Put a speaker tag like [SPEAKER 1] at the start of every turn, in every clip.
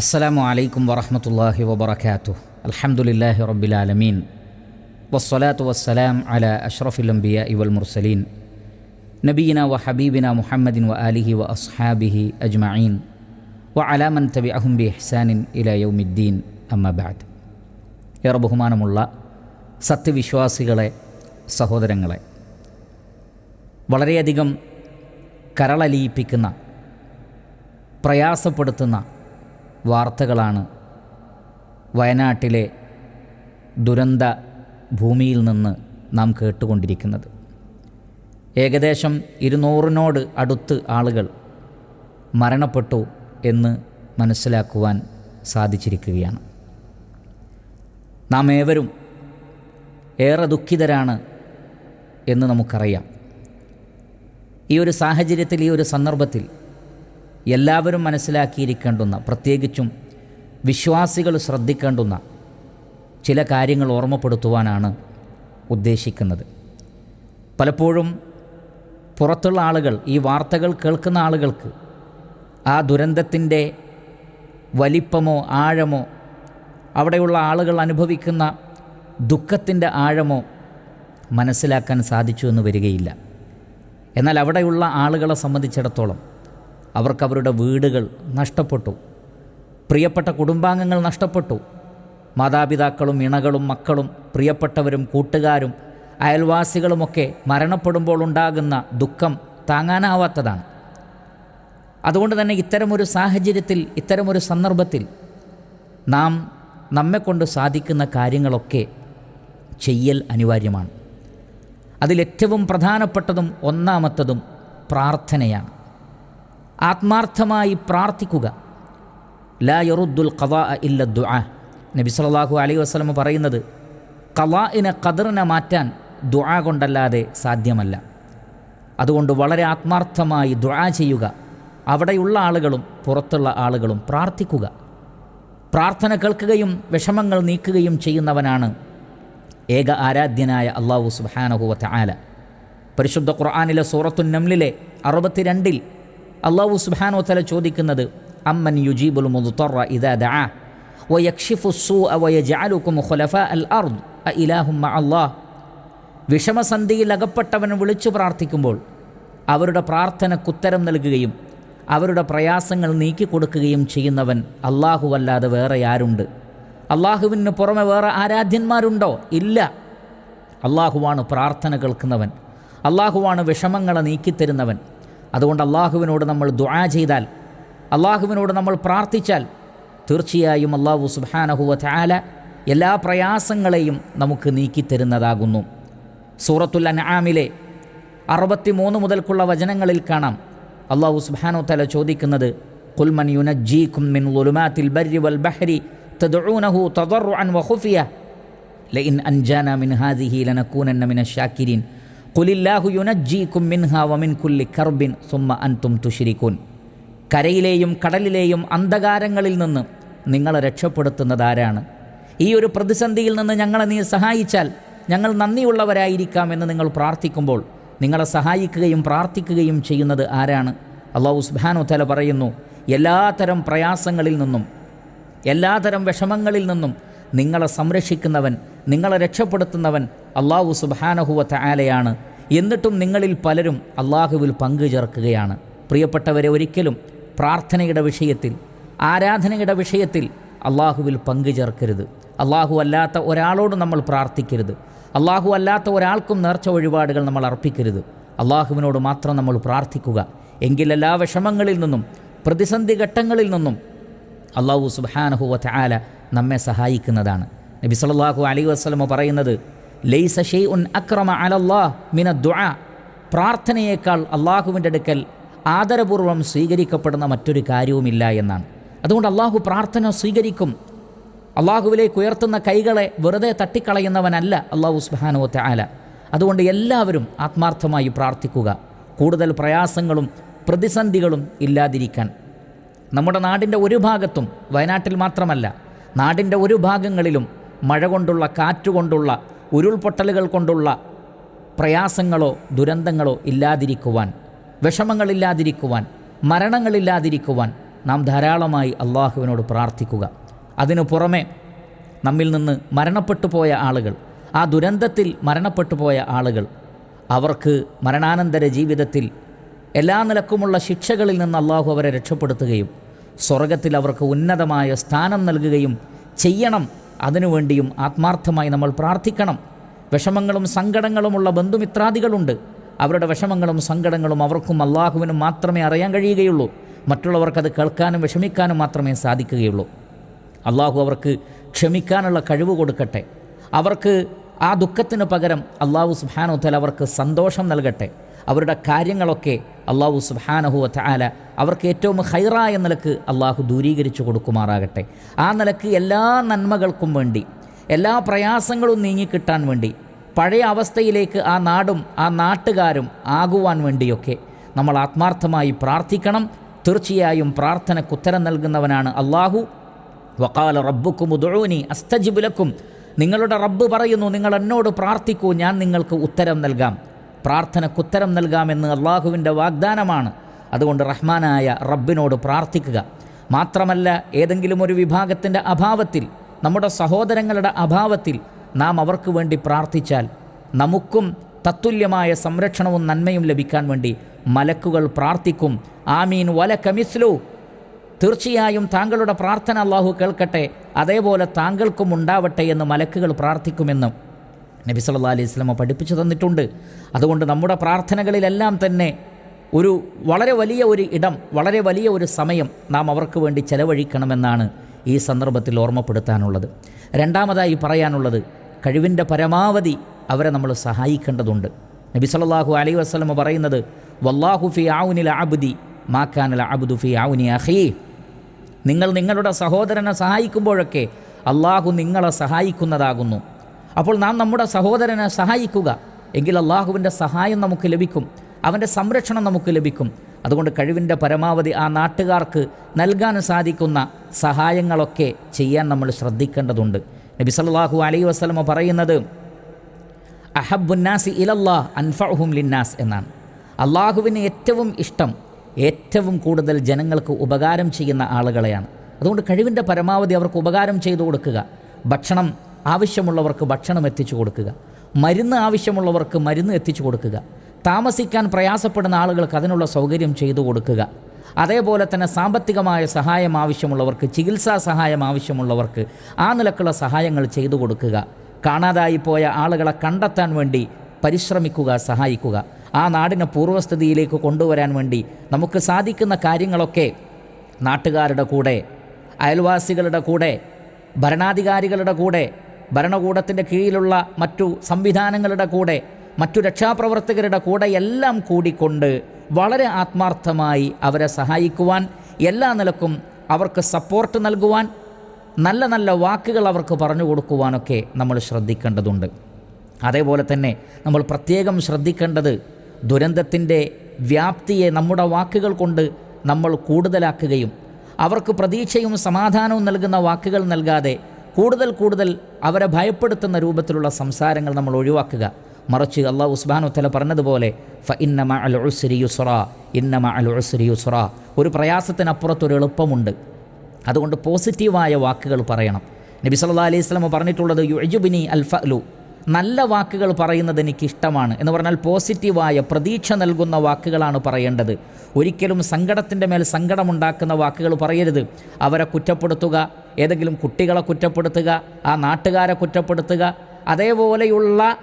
[SPEAKER 1] അസ്സലാമു അലൈക്കും വറഹമത്തല്ലാഹി വബർക്കാത്തു അലഹമുല്ലാഹി റബ്ബിലാലമീൻ വസ്സലാത്തു വസ്സലാം അല അഷ്റഫുൽ അംബിയ ഇവൽ മുർസലീൻ. നബീന വ ഹബീബിന മുഹമ്മദിൻ വ അലിഹി വ അസ്ഹാബിഹി അജ്മഈൻ. വ അലാമൻ തബി അഹുംബി ഹ്സാനിൻ ഇല യൗമിദ്ദീൻ. അമ്മബാദ് ഏറെ ബഹുമാനമുള്ള സത്യവിശ്വാസികളെ സഹോദരങ്ങളെ വളരെയധികം കരളലിയിപ്പിക്കുന്ന പ്രയാസപ്പെടുത്തുന്ന വാർത്തകളാണ്. വയനാട്ടിലെ ദുരന്ത ഭൂമിയിൽ നിന്ന് നാം കേട്ടുകൊണ്ടിരിക്കുന്നത്. ഏകദേശം ഇരുന്നൂറിനോട് അടുത്ത് ആളുകൾ മരണപ്പെട്ടു എന്ന് മനസ്സിലാക്കുവാൻ സാധിച്ചിരിക്കുകയാണ്. നാം ഏവരും ഏറെ ദുഃഖിതരാണ് എന്ന് നമുക്കറിയാം. ഈ ഒരു സാഹചര്യത്തിൽ ഈ ഒരു സന്ദർഭത്തിൽ എല്ലാവരും മനസ്സിലാക്കിയിരിക്കേണ്ടുന്ന പ്രത്യേകിച്ചും വിശ്വാസികൾ ശ്രദ്ധിക്കേണ്ടുന്ന ചില കാര്യങ്ങൾ ഓർമ്മപ്പെടുത്തുവാനാണ് ഉദ്ദേശിക്കുന്നത്. പലപ്പോഴും പുറത്തുള്ള ആളുകൾ ഈ വാർത്തകൾ കേൾക്കുന്ന ആളുകൾക്ക് ആ ദുരന്തത്തിന്റെ വലിപ്പമോ ആഴമോ അവിടെയുള്ള ആളുകൾ അനുഭവിക്കുന്ന ദുഃഖത്തിന്റെ ആഴമോ മനസ്സിലാക്കാൻ സാധിച്ചു എന്ന് വരികയില്ല. എന്നാൽ അവിടെയുള്ള ആളുകളെ സംബന്ധിച്ചിടത്തോളം അവർക്ക് അവരുടെ വീടുകൾ നഷ്ടപ്പെട്ടു. പ്രിയപ്പെട്ട കുടുംബാംഗങ്ങൾ നഷ്ടപ്പെട്ടു. മാതാപിതാക്കളും ഇണകളും മക്കളും പ്രിയപ്പെട്ടവരും കൂട്ടുകാരും അയൽവാസികളുമൊക്കെ മരണപ്പെടുമ്പോൾ ഉണ്ടാകുന്ന ദുഃഖം താങ്ങാനാവാത്തതാണ്. അതുകൊണ്ട് തന്നെ ഇത്തരമൊരു സാഹചര്യത്തിൽ ഇത്തരമൊരു സന്ദർഭത്തിൽ നാം നമ്മെക്കൊണ്ട് സാധിക്കുന്ന കാര്യങ്ങളൊക്കെ ചെയ്യൽ അനിവാര്യമാണ്. അതിലേറ്റവും പ്രധാനപ്പെട്ടതും ഒന്നാമത്തതും പ്രാർത്ഥനയാണ്. ആത്മാർത്ഥമായി പ്രാർത്ഥിക്കുക. ലാ യറുദ്ദുൽ ഖവാ ഇല്ല ദുആ. നബി സല്ലല്ലാഹു അലൈഹി വസല്ലം പറയുന്നത് ഖവാഇനെ ഖദറിനെ മാറ്റാൻ ദുആ കൊണ്ടല്ലാതെ സാധ്യമല്ല. അതുകൊണ്ട് വളരെ ആത്മാർത്ഥമായി ദുആ ചെയ്യുക. അവിടെയുള്ള ആളുകളും പുറത്തുള്ള ആളുകളും പ്രാർത്ഥിക്കുക. പ്രാർത്ഥന കേൾക്കുകയും വിഷമങ്ങൾ നീക്കുകയും ചെയ്യുന്നവനാണ് ഏക ആരാധ്യനായ അള്ളാഹു സുബാനഹുവ ആല പരിശുദ്ധ ഖുർആാനിലെ സൂറത്തു നംലിലെ അറുപത്തിരണ്ടിൽ അള്ളാഹു സുബാനോ തല ചോദിക്കുന്നത് അമ്മൻ യുജീബുൽ മുതുറ ഇദാ അൽ അർദ് അ അള്ളാഹ് വിഷമസന്ധിയിൽ അകപ്പെട്ടവൻ വിളിച്ചു പ്രാർത്ഥിക്കുമ്പോൾ അവരുടെ പ്രാർത്ഥനക്കുത്തരം നൽകുകയും അവരുടെ പ്രയാസങ്ങൾ നീക്കിക്കൊടുക്കുകയും ചെയ്യുന്നവൻ അല്ലാഹുവല്ലാതെ വേറെ ആരുണ്ട്? അള്ളാഹുവിന് പുറമെ വേറെ ആരാധ്യന്മാരുണ്ടോ? ഇല്ല. അള്ളാഹുവാണ് പ്രാർത്ഥന കേൾക്കുന്നവൻ. അള്ളാഹുവാണ് വിഷമങ്ങളെ നീക്കിത്തരുന്നവൻ. അതുകൊണ്ട് അള്ളാഹുവിനോട് നമ്മൾ ദുആ ചെയ്താൽ അള്ളാഹുവിനോട് നമ്മൾ പ്രാർത്ഥിച്ചാൽ തീർച്ചയായും അള്ളാഹു സുബാനഹുവ ചാല എല്ലാ പ്രയാസങ്ങളെയും നമുക്ക് നീക്കിത്തരുന്നതാകുന്നു സൂറത്തുൽ അൻആമിലെ അറുപത്തിമൂന്ന് മുതൽക്കുള്ള വചനങ്ങളിൽ കാണാം. അള്ളാഹു സുബാനോ തല ചോദിക്കുന്നത് കുൽമൻ യുനജീക്കും മിൻ ഉലുമാത്തിൽ ബർരി വൽ ബഹരി തദ്ഉനഹു തദറുഅൻ വഖുഫിയ ലഇൻ അൻജാന മിൻ ഹാദിഹി ലനകൂനന്ന മിന ശാക്കിരീൻ കർബിൻ അൻതും കരയിലെയും കടലിലെയും അന്ധകാരങ്ങളിൽ നിന്ന് നിങ്ങളെ രക്ഷപ്പെടുത്തുന്നത് ആരാണ്? ഈ ഒരു പ്രതിസന്ധിയിൽ നിന്ന് ഞങ്ങളെ നീ സഹായിച്ചാൽ ഞങ്ങൾ നന്ദിയുള്ളവരായിരിക്കാം എന്ന് നിങ്ങൾ പ്രാർത്ഥിക്കുമ്പോൾ നിങ്ങളെ സഹായിക്കുകയും പ്രാർത്ഥിക്കുകയും ചെയ്യുന്നത് ആരാണ്? അള്ളാഹു സുബാനു തല പറയുന്നു എല്ലാതരം പ്രയാസങ്ങളിൽ നിന്നും എല്ലാതരം വിഷമങ്ങളിൽ നിന്നും നിങ്ങളെ സംരക്ഷിക്കുന്നവൻ നിങ്ങളെ രക്ഷപ്പെടുത്തുന്നവൻ അള്ളാഹു സുബാനഹുവത്ത ആലയാണ് എന്നിട്ടും നിങ്ങളിൽ പലരും അള്ളാഹുവിൽ പങ്കു ചേർക്കുകയാണ്. പ്രിയപ്പെട്ടവരെ ഒരിക്കലും പ്രാർത്ഥനയുടെ വിഷയത്തിൽ ആരാധനയുടെ വിഷയത്തിൽ അള്ളാഹുവിൽ പങ്കു ചേർക്കരുത്. അള്ളാഹു അല്ലാത്ത ഒരാളോട് നമ്മൾ പ്രാർത്ഥിക്കരുത്. അള്ളാഹു അല്ലാത്ത ഒരാൾക്കും നേർച്ച വഴിപാടുകൾ നമ്മൾ അർപ്പിക്കരുത്. അള്ളാഹുവിനോട് മാത്രം നമ്മൾ പ്രാർത്ഥിക്കുക. എങ്കിൽ എല്ലാ വിഷമങ്ങളിൽ നിന്നും പ്രതിസന്ധി ഘട്ടങ്ങളിൽ നിന്നും അള്ളാഹു സുബാനഹുവ ആല നമ്മെ സഹായിക്കുന്നതാണ്. നബി സല്ലല്ലാഹു അലൈഹി വസല്ലമ പറയുന്നത് ലൈസ ഷെയ്ഉൻ അക്രമ അലല്ലാ മിന ദുആ. പ്രാർത്ഥനയേക്കാൾ അള്ളാഹുവിന്റെ അടുക്കൽ ആദരപൂർവം സ്വീകരിക്കപ്പെടുന്ന മറ്റൊരു കാര്യവുമില്ല എന്നാണ്. അതുകൊണ്ട് അള്ളാഹു പ്രാർത്ഥന സ്വീകരിക്കും. അള്ളാഹുവിലേക്ക് ഉയർത്തുന്ന കൈകളെ വെറുതെ തട്ടിക്കളയുന്നവനല്ല അള്ളാഹു സുബാനുവത്തെ ആല അതുകൊണ്ട് എല്ലാവരും ആത്മാർത്ഥമായി പ്രാർത്ഥിക്കുക. കൂടുതൽ പ്രയാസങ്ങളും പ്രതിസന്ധികളും ഇല്ലാതിരിക്കാൻ. നമ്മുടെ നാടിന്റെ ഒരു ഭാഗത്തും വയനാട്ടിൽ മാത്രമല്ല നാടിന്റെ ഒരു ഭാഗങ്ങളിലും മഴ കൊണ്ടുള്ള കാറ്റുകൊണ്ടുള്ള ഉരുൾപൊട്ടലുകൾ കൊണ്ടുള്ള പ്രയാസങ്ങളോ ദുരന്തങ്ങളോ ഇല്ലാതിരിക്കുവാൻ വിഷമങ്ങളില്ലാതിരിക്കുവാൻ മരണങ്ങളില്ലാതിരിക്കുവാൻ നാം ധാരാളമായി അള്ളാഹുവിനോട് പ്രാർത്ഥിക്കുക. അതിനു പുറമെ നമ്മിൽ നിന്ന് മരണപ്പെട്ടു പോയ ആളുകൾ ആ ദുരന്തത്തിൽ മരണപ്പെട്ടു പോയ ആളുകൾ അവർക്ക് മരണാനന്തര ജീവിതത്തിൽ എല്ലാ നിലക്കുമുള്ള ശിക്ഷകളിൽ നിന്ന് അള്ളാഹു അവരെ രക്ഷപ്പെടുത്തുകയും സ്വർഗത്തിൽ അവർക്ക് ഉന്നതമായ സ്ഥാനം നൽകുകയും ചെയ്യണം അതിനുവേണ്ടിയും ആത്മാർത്ഥമായി നമ്മൾ പ്രാർത്ഥിക്കണം. വിഷമങ്ങളും സങ്കടങ്ങളുമുള്ള ബന്ധുമിത്രാദികളുണ്ട്. അവരുടെ വിഷമങ്ങളും സങ്കടങ്ങളും അവർക്കും അള്ളാഹുവിനും മാത്രമേ അറിയാൻ കഴിയുകയുള്ളൂ. മറ്റുള്ളവർക്കത് കേൾക്കാനും വിഷമിക്കാനും മാത്രമേ സാധിക്കുകയുള്ളൂ. അള്ളാഹു അവർക്ക് ക്ഷമിക്കാനുള്ള കഴിവ് കൊടുക്കട്ടെ. അവർക്ക് ആ ദുഃഖത്തിന് പകരം അള്ളാഹു സുഹാനോത്തൽ അവർക്ക് സന്തോഷം നൽകട്ടെ. അവരുടെ കാര്യങ്ങളൊക്കെ അള്ളാഹു സുബാനഹു വാല അവർക്ക് ഏറ്റവും ഹൈറായ നിലയ്ക്ക് അള്ളാഹു ദൂരീകരിച്ചു കൊടുക്കുമാറാകട്ടെ. ആ നിലയ്ക്ക് എല്ലാ നന്മകൾക്കും വേണ്ടി എല്ലാ പ്രയാസങ്ങളും നീങ്ങിക്കിട്ടാൻ വേണ്ടി പഴയ അവസ്ഥയിലേക്ക് ആ നാടും ആ നാട്ടുകാരും ആകുവാൻ വേണ്ടിയൊക്കെ നമ്മൾ ആത്മാർത്ഥമായി പ്രാർത്ഥിക്കണം. തീർച്ചയായും പ്രാർത്ഥനയ്ക്ക് ഉത്തരം നൽകുന്നവനാണ് അള്ളാഹു. വക്കാല റബ്ബുക്കും ഉദോനി അസ്തജിബുലക്കും നിങ്ങളുടെ റബ്ബ് പറയുന്നു നിങ്ങൾ എന്നോട് പ്രാർത്ഥിക്കൂ ഞാൻ നിങ്ങൾക്ക് ഉത്തരം നൽകാം. പ്രാർത്ഥനയ്ക്ക് ഉത്തരം നൽകാമെന്ന് അള്ളാഹുവിന്റെ വാഗ്ദാനമാണ്. അതുകൊണ്ട് റഹ്മാനായ റബ്ബിനോട് പ്രാർത്ഥിക്കുക. മാത്രമല്ല ഏതെങ്കിലും ഒരു വിഭാഗത്തിന്റെ അഭാവത്തിൽ നമ്മുടെ സഹോദരങ്ങളുടെ അഭാവത്തിൽ നാം അവർക്ക് വേണ്ടി പ്രാർത്ഥിച്ചാൽ നമുക്കും തത്തുല്യമായ സംരക്ഷണവും നന്മയും ലഭിക്കാൻ വേണ്ടി മലക്കുകൾ പ്രാർത്ഥിക്കും. ആമീൻ. വല കമിസ്ലു. തീർച്ചയായും താങ്കളുടെ പ്രാർത്ഥന അള്ളാഹു കേൾക്കട്ടെ. അതേപോലെ താങ്കൾക്കും ഉണ്ടാവട്ടെ എന്ന് മലക്കുകൾ പ്രാർത്ഥിക്കുമെന്നും നബി സല്ലാ അലൈഹി സ്വലമ പഠിപ്പിച്ചു തന്നിട്ടുണ്ട്. അതുകൊണ്ട് നമ്മുടെ പ്രാർത്ഥനകളിലെല്ലാം തന്നെ ഒരു വളരെ വലിയ ഒരു ഇടം വളരെ വലിയ ഒരു സമയം നാം അവർക്ക് വേണ്ടി ചെലവഴിക്കണമെന്നാണ് ഈ സന്ദർഭത്തിൽ ഓർമ്മപ്പെടുത്താനുള്ളത്. രണ്ടാമതായി പറയാനുള്ളത് കഴിവിന്റെ പരമാവധി അവരെ നമ്മൾ സഹായിക്കേണ്ടതുണ്ട്. നബി സല്ലാഹു അലൈഹി വസ്ലമ പറയുന്നത് വല്ലാഹു ഫി ആവുനിൽ ആബുദി മാക്കാനൽ അബുദു ഫി ആവുനി അഹീ നിങ്ങൾ നിങ്ങളുടെ സഹോദരനെ സഹായിക്കുമ്പോഴൊക്കെ അള്ളാഹു നിങ്ങളെ സഹായിക്കുന്നതാകുന്നു. അപ്പോൾ നാം നമ്മുടെ സഹോദരനെ സഹായിക്കുക. എങ്കിൽ അള്ളാഹുവിന്റെ സഹായം നമുക്ക് ലഭിക്കും. അവന്റെ സംരക്ഷണം നമുക്ക് ലഭിക്കും. അതുകൊണ്ട് കഴിവിന്റെ പരമാവധി ആ നാട്ടുകാർക്ക് നൽകാൻ സാധിക്കുന്ന സഹായങ്ങളൊക്കെ ചെയ്യാൻ നമ്മൾ ശ്രദ്ധിക്കേണ്ടതുണ്ട്. നബി സല്ലാഹു അലൈ വസ്ലമ പറയുന്നത് അഹബുന്നാസി ഇലല്ലാ അൻഫഹും ലിന്നാസ് എന്നാണ്. അള്ളാഹുവിന് ഏറ്റവും ഇഷ്ടം ഏറ്റവും കൂടുതൽ ജനങ്ങൾക്ക് ഉപകാരം ചെയ്യുന്ന ആളുകളെയാണ്. അതുകൊണ്ട് കഴിവിന്റെ പരമാവധി അവർക്ക് ഉപകാരം ചെയ്തു കൊടുക്കുക. ഭക്ഷണം ആവശ്യമുള്ളവർക്ക് ഭക്ഷണം എത്തിച്ചു കൊടുക്കുക. മരുന്ന് ആവശ്യമുള്ളവർക്ക് മരുന്ന് എത്തിച്ചു കൊടുക്കുക. താമസിക്കാൻ പ്രയാസപ്പെടുന്ന ആളുകൾക്ക് അതിനുള്ള സൗകര്യം ചെയ്തു കൊടുക്കുക. അതേപോലെ തന്നെ സാമ്പത്തികമായ സഹായം ആവശ്യമുള്ളവർക്ക് ചികിത്സാ സഹായം ആവശ്യമുള്ളവർക്ക് ആ നിലക്കുള്ള സഹായങ്ങൾ ചെയ്തു കൊടുക്കുക. കാണാതായി പോയ ആളുകളെ കണ്ടെത്താൻ വേണ്ടി പരിശ്രമിക്കുക സഹായിക്കുക. ആ നാടിനെ പൂർവസ്ഥിതിയിലേക്ക് കൊണ്ടുവരാൻ വേണ്ടി നമുക്ക് സാധിക്കുന്ന കാര്യങ്ങളൊക്കെ നാട്ടുകാരുടെ കൂടെ അയൽവാസികളുടെ കൂടെ ഭരണാധികാരികളുടെ കൂടെ ഭരണകൂടത്തിന്റെ കീഴിലുള്ള മറ്റു സംവിധാനങ്ങളുടെ കൂടെ മറ്റു രക്ഷാപ്രവർത്തകരുടെ കൂടെ എല്ലാം കൂടിക്കൊണ്ട് വളരെ ആത്മാർത്ഥമായി അവരെ സഹായിക്കുവാൻ എല്ലാ നിലക്കും അവർക്ക് സപ്പോർട്ട് നൽകുവാൻ നല്ല നല്ല വാക്കുകൾ അവർക്ക് പറഞ്ഞു കൊടുക്കുവാനൊക്കെ നമ്മൾ ശ്രദ്ധിക്കേണ്ടതുണ്ട്. അതേപോലെ തന്നെ നമ്മൾ പ്രത്യേകം ശ്രദ്ധിക്കേണ്ടത് ദുരന്തത്തിന്റെ വ്യാപ്തിയെ നമ്മുടെ വാക്കുകൾ കൊണ്ട് നമ്മൾ കൂടുതലാക്കുകയും അവർക്ക് പ്രതീക്ഷയും സമാധാനവും നൽകുന്ന വാക്കുകൾ നൽകാതെ കൂടുതൽ കൂടുതൽ അവരെ ഭയപ്പെടുത്തുന്ന രൂപത്തിലുള്ള സംസാരങ്ങൾ നമ്മൾ ഒഴിവാക്കുക. മറിച്ച് അള്ളാഹു ഉസ്ബാനു തല പറഞ്ഞതുപോലെ ഫ ഇന്നമ അൽ യുസ്ര ഇന്നമ അൽ യുസ്ര ഒരു പ്രയാസത്തിനപ്പുറത്തൊരു എളുപ്പമുണ്ട്. അതുകൊണ്ട് പോസിറ്റീവായ വാക്കുകൾ പറയണം. നബി സല്ലാ അലൈഹി സ്വലമ പറഞ്ഞിട്ടുള്ളത് യുജുബിനി അൽ ഫലു നല്ല വാക്കുകൾ പറയുന്നത് എനിക്ക് ഇഷ്ടമാണ് എന്ന് പറഞ്ഞാൽ പോസിറ്റീവായ പ്രതീക്ഷ നൽകുന്ന വാക്കുകളാണ് പറയേണ്ടത്. ഒരിക്കലും സങ്കടത്തിന്റെ മേൽ സങ്കടമുണ്ടാക്കുന്ന വാക്കുകൾ പറയരുത്. അവരെ കുറ്റപ്പെടുത്തുക ഏതെങ്കിലും കുട്ടികളെ കുറ്റപ്പെടുത്തുക ആ നാട്ടുകാരെ കുറ്റപ്പെടുത്തുക അതേപോലെയുള്ള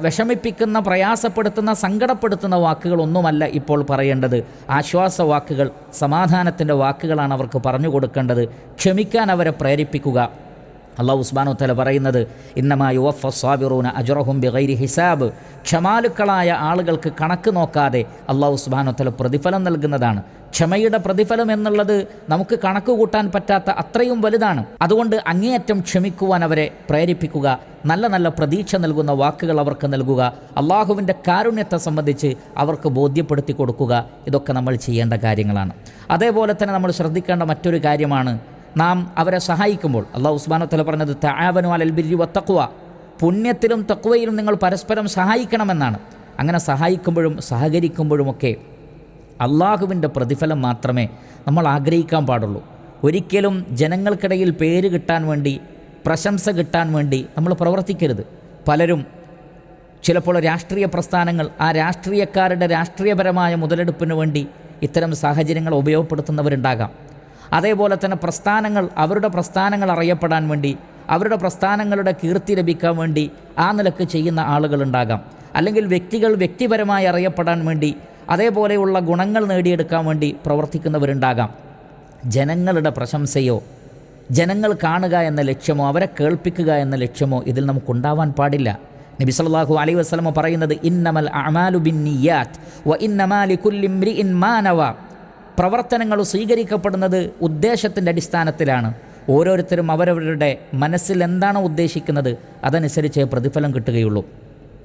[SPEAKER 1] വിഷമിപ്പിക്കുന്ന പ്രയാസപ്പെടുത്തുന്ന സങ്കടപ്പെടുത്തുന്ന വാക്കുകളൊന്നുമല്ല ഇപ്പോൾ പറയേണ്ടത്. ആശ്വാസ വാക്കുകൾ സമാധാനത്തിന്റെ വാക്കുകളാണ് അവർക്ക് പറഞ്ഞു കൊടുക്കേണ്ടത്. ക്ഷമിക്കാൻ അവരെ പ്രേരിപ്പിക്കുക. അള്ളാഹു ഉസ്മാനു തല പറയുന്നത് ഇന്നമായി വഫ സ്വാബിറൂന അജുറഹും ബിഗൈരി ഹിസാബ്. ക്ഷമാലുക്കളായ ആളുകൾക്ക് കണക്ക് നോക്കാതെ അള്ളാഹു ഉസ്മാനു തല പ്രതിഫലം നൽകുന്നതാണ്. ക്ഷമയുടെ പ്രതിഫലം എന്നുള്ളത് നമുക്ക് കണക്ക് കൂട്ടാൻ പറ്റാത്ത അത്രയും വലുതാണ്. അതുകൊണ്ട് അങ്ങേയറ്റം ക്ഷമിക്കുവാൻ അവരെ പ്രേരിപ്പിക്കുക നല്ല നല്ല പ്രതീക്ഷ നൽകുന്ന വാക്കുകൾ അവർക്ക് നൽകുക അള്ളാഹുവിന്റെ കാരുണ്യത്തെ സംബന്ധിച്ച് അവർക്ക് ബോധ്യപ്പെടുത്തി കൊടുക്കുക ഇതൊക്കെ നമ്മൾ ചെയ്യേണ്ട കാര്യങ്ങളാണ്. അതേപോലെ തന്നെ നമ്മൾ ശ്രദ്ധിക്കേണ്ട മറ്റൊരു കാര്യമാണ് നാം അവരെ സഹായിക്കുമ്പോൾ അള്ളാഹു ഉസ്മാനോ തല പറഞ്ഞത് താവനു അലൽ ബിരി വത്തക്കുവ പുണ്യത്തിലും തക്കുവയിലും നിങ്ങൾ പരസ്പരം സഹായിക്കണമെന്നാണ്. അങ്ങനെ സഹായിക്കുമ്പോഴും സഹകരിക്കുമ്പോഴുമൊക്കെ അള്ളാഹുവിന്റെ പ്രതിഫലം മാത്രമേ നമ്മൾ ആഗ്രഹിക്കാൻ പാടുള്ളൂ. ഒരിക്കലും ജനങ്ങൾക്കിടയിൽ പേര് കിട്ടാൻ വേണ്ടി പ്രശംസ കിട്ടാൻ വേണ്ടി നമ്മൾ പ്രവർത്തിക്കരുത്. പലരും ചിലപ്പോൾ രാഷ്ട്രീയ പ്രസ്ഥാനങ്ങൾ ആ രാഷ്ട്രീയക്കാരുടെ രാഷ്ട്രീയപരമായ മുതലെടുപ്പിന് വേണ്ടി ഇത്തരം സാഹചര്യങ്ങൾ ഉപയോഗപ്പെടുത്തുന്നവരുണ്ടാകാം. അതേപോലെ തന്നെ പ്രസ്ഥാനങ്ങൾ അവരുടെ പ്രസ്ഥാനങ്ങൾ അറിയപ്പെടാൻ വേണ്ടി അവരുടെ പ്രസ്ഥാനങ്ങളുടെ കീർത്തി ലഭിക്കാൻ വേണ്ടി ആ നിലയ്ക്ക് ചെയ്യുന്ന ആളുകളുണ്ടാകാം. അല്ലെങ്കിൽ വ്യക്തികൾ വ്യക്തിപരമായി അറിയപ്പെടാൻ വേണ്ടി അതേപോലെയുള്ള ഗുണങ്ങൾ നേടിയെടുക്കാൻ വേണ്ടി പ്രവർത്തിക്കുന്നവരുണ്ടാകാം. ജനങ്ങളുടെ പ്രശംസയോ ജനങ്ങൾ കാണുക എന്ന ലക്ഷ്യമോ അവരെ കേൾപ്പിക്കുക എന്ന ലക്ഷ്യമോ ഇതിൽ നമുക്കുണ്ടാവാൻ പാടില്ല. നബി സല്ലല്ലാഹു അലൈഹി വസല്ലമ പറയുന്നത് ഇന്നമൽ അഅമാലു ബിന്നിയാത്ത് വ ഇന്നമാ ലികുല്ലി മാനവ പ്രവർത്തനങ്ങൾ സ്വീകരിക്കപ്പെടുന്നത് ഉദ്ദേശത്തിന്റെ അടിസ്ഥാനത്തിലാണ്. ഓരോരുത്തരും അവരവരുടെ മനസ്സിൽ എന്താണോ ഉദ്ദേശിക്കുന്നത് അതനുസരിച്ച് പ്രതിഫലം കിട്ടുകയുള്ളൂ.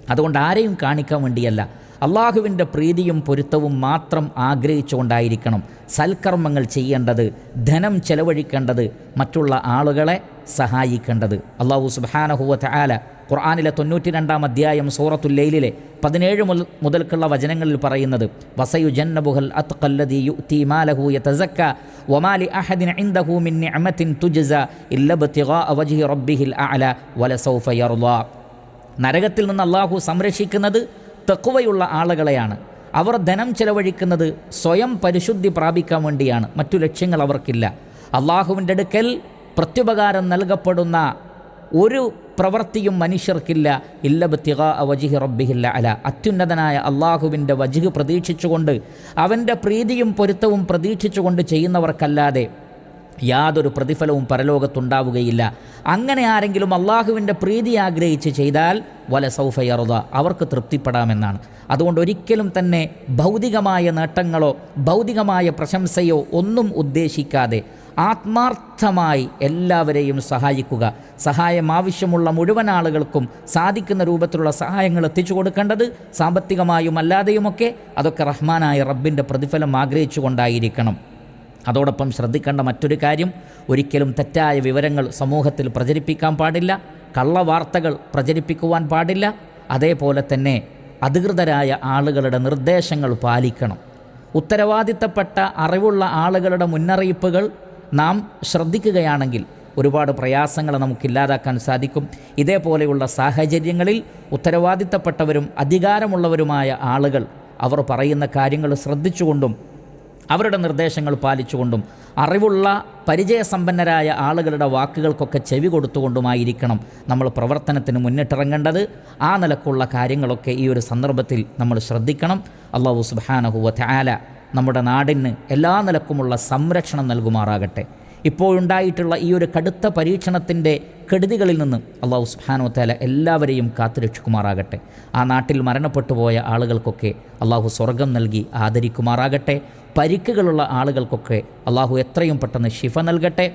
[SPEAKER 1] അതുകൊണ്ട് ആരെയും കാണിക്കാൻ വേണ്ടിയല്ല. അള്ളാഹുവിന്റെ പ്രീതിയും പൊരുത്തവും മാത്രം ആഗ്രഹിച്ചുകൊണ്ടായിരിക്കണം സൽക്കർമ്മങ്ങൾ ചെയ്യേണ്ടത് ധനം ചെലവഴിക്കേണ്ടത് മറ്റുള്ള ആളുകളെ സഹായിക്കേണ്ടത്. അള്ളാഹു സുബാനഹുവ ആല ഖുർആാനിലെ തൊണ്ണൂറ്റി രണ്ടാം അധ്യായം സൂറത്തുൽ ലൈലിലെ പതിനേഴ് മുതൽക്കുള്ള വചനങ്ങളിൽ പറയുന്നത് വസയു ജന്നബുഹൽ അത്ഖല്ലദി യുഅ്തി മാലഹു യതസക്ക വമാലി അഹദിൻ ഇൻദഹു മിൻ നിഅമത്തിൻ തുജ്സ ഇല്ല ബത്തിഗാ വജ്ഹി റബ്ബിഹിൽ അഅല വലസൗഫ യർളാ നരകത്തിൽ നിന്ന് അള്ളാഹു സംരക്ഷിക്കുന്നത് തെക്കുവയുള്ള ആളുകളെയാണ്. അവർ ധനം ചെലവഴിക്കുന്നത് സ്വയം പരിശുദ്ധി പ്രാപിക്കാൻ വേണ്ടിയാണ്. മറ്റു ലക്ഷ്യങ്ങൾ അവർക്കില്ല. അള്ളാഹുവിന്റെ അടുക്കൽ പ്രത്യുപകാരം നൽകപ്പെടുന്ന ഒരു പ്രവൃത്തിയും മനുഷ്യർക്കില്ല. ഇല്ല ബത്തിക വജിഹി റബ്ബിഹില്ല അല. അത്യുന്നതനായ അള്ളാഹുവിന്റെ വജിഹ് പ്രതീക്ഷിച്ചുകൊണ്ട് അവന്റെ പ്രീതിയും പൊരുത്തവും പ്രതീക്ഷിച്ചുകൊണ്ട് ചെയ്യുന്നവർക്കല്ലാതെ യാതൊരു പ്രതിഫലവും പരലോകത്തുണ്ടാവുകയില്ല. അങ്ങനെ ആരെങ്കിലും അള്ളാഹുവിന്റെ പ്രീതി ആഗ്രഹിച്ച് ചെയ്താൽ വല സൗഫയറുത അവർക്ക് തൃപ്തിപ്പെടാമെന്നാണ്. അതുകൊണ്ട് ഒരിക്കലും തന്നെ ഭൗതികമായ നേട്ടങ്ങളോ ഭൗതികമായ പ്രശംസയോ ഒന്നും ഉദ്ദേശിക്കാതെ ആത്മാർത്ഥമായി എല്ലാവരെയും സഹായിക്കുക. സഹായം ആവശ്യമുള്ള മുഴുവൻ ആളുകൾക്കും സാധിക്കുന്ന രൂപത്തിലുള്ള സഹായങ്ങൾ എത്തിച്ചു കൊടുക്കേണ്ടത് സാമ്പത്തികമായും അല്ലാതെയുമൊക്കെ അതൊക്കെ റഹ്മാനായ റബ്ബിന്റെ പ്രതിഫലം ആഗ്രഹിച്ചുകൊണ്ടായിരിക്കണം. അതോടൊപ്പം ശ്രദ്ധിക്കേണ്ട മറ്റൊരു കാര്യം ഒരിക്കലും തെറ്റായ വിവരങ്ങൾ സമൂഹത്തിൽ പ്രചരിപ്പിക്കാൻ പാടില്ല കള്ളവാർത്തകൾ പ്രചരിപ്പിക്കുവാൻ പാടില്ല. അതേപോലെ തന്നെ അധികൃതരായ ആളുകളുടെ നിർദ്ദേശങ്ങൾ പാലിക്കണം. ഉത്തരവാദിത്തപ്പെട്ട അറിവുള്ള ആളുകളുടെ മുന്നറിയിപ്പുകൾ നാം ശ്രദ്ധിക്കുകയാണെങ്കിൽ ഒരുപാട് പ്രയാസങ്ങൾ നമുക്കില്ലാതാക്കാൻ സാധിക്കും. ഇതേപോലെയുള്ള സാഹചര്യങ്ങളിൽ ഉത്തരവാദിത്തപ്പെട്ടവരും അധികാരമുള്ളവരുമായ ആളുകൾ അവർ പറയുന്ന കാര്യങ്ങൾ ശ്രദ്ധിച്ചുകൊണ്ടും അവരുടെ നിർദ്ദേശങ്ങൾ പാലിച്ചുകൊണ്ടും അറിവുള്ള പരിചയസമ്പന്നരായ ആളുകളുടെ വാക്കുകൾക്കൊക്കെ ചെവി കൊടുത്തുകൊണ്ടുമായിരിക്കണം നമ്മൾ പ്രവർത്തനത്തിന് മുന്നിട്ടിറങ്ങേണ്ടത്. ആ നിലക്കുള്ള കാര്യങ്ങളൊക്കെ ഈ ഒരു സന്ദർഭത്തിൽ നമ്മൾ ശ്രദ്ധിക്കണം. അള്ളാഹു സുബാനഹുവ ആല നമ്മുടെ നാടിന് എല്ലാ നിലക്കുമുള്ള സംരക്ഷണം നൽകുമാറാകട്ടെ. ഇപ്പോഴുണ്ടായിട്ടുള്ള ഈ ഒരു കടുത്ത പരീക്ഷണത്തിന്റെ കെടുതികളിൽ നിന്ന് അള്ളാഹു സുബാനു താല എല്ലാവരെയും കാത്തുരക്ഷിക്കുമാറാകട്ടെ. ആ നാട്ടിൽ മരണപ്പെട്ടു പോയ ആളുകൾക്കൊക്കെ അള്ളാഹു സ്വർഗം നൽകി ആദരിക്കുമാറാകട്ടെ. പരിക്കുകളുള്ള ആളുകൾക്കൊക്കെ അള്ളാഹു എത്രയും പെട്ടെന്ന് ശിഫ നൽകട്ടെ.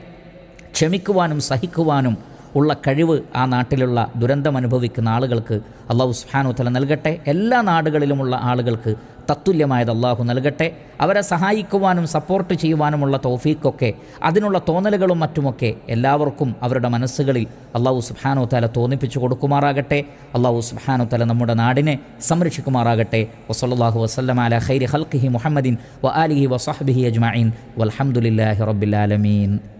[SPEAKER 1] ക്ഷമിക്കുവാനും സഹിക്കുവാനും ഉള്ള കഴിവ് ആ നാട്ടിലുള്ള ദുരന്തം അനുഭവിക്കുന്ന ആളുകൾക്ക് അള്ളാഹു സുഹാനു തല നൽകട്ടെ. എല്ലാ നാടുകളിലുമുള്ള ആളുകൾക്ക് തത്തുല്യമായത് അള്ളാഹു നൽകട്ടെ. അവരെ സഹായിക്കുവാനും സപ്പോർട്ട് ചെയ്യുവാനുമുള്ള തോഫീക്കൊക്കെ അതിനുള്ള തോന്നലുകളും മറ്റുമൊക്കെ എല്ലാവർക്കും അവരുടെ മനസ്സുകളിൽ അള്ളാഹു സുഹാനു തല തോന്നിപ്പിച്ചു കൊടുക്കുമാറാകട്ടെ. അള്ളാഹു സുഹാനു തല നമ്മുടെ നാടിനെ സംരക്ഷിക്കുമാറാകട്ടെ. വസല്ലാഹു വസ്ലം അല ഖൈരി ഹൽക്കിഹി മുഹമ്മദിൻ വ ആലിഹി വസഹബിഹി അജ്മീൻ വലഹമുല്ലാഹി റബ്ബിലാലമീൻ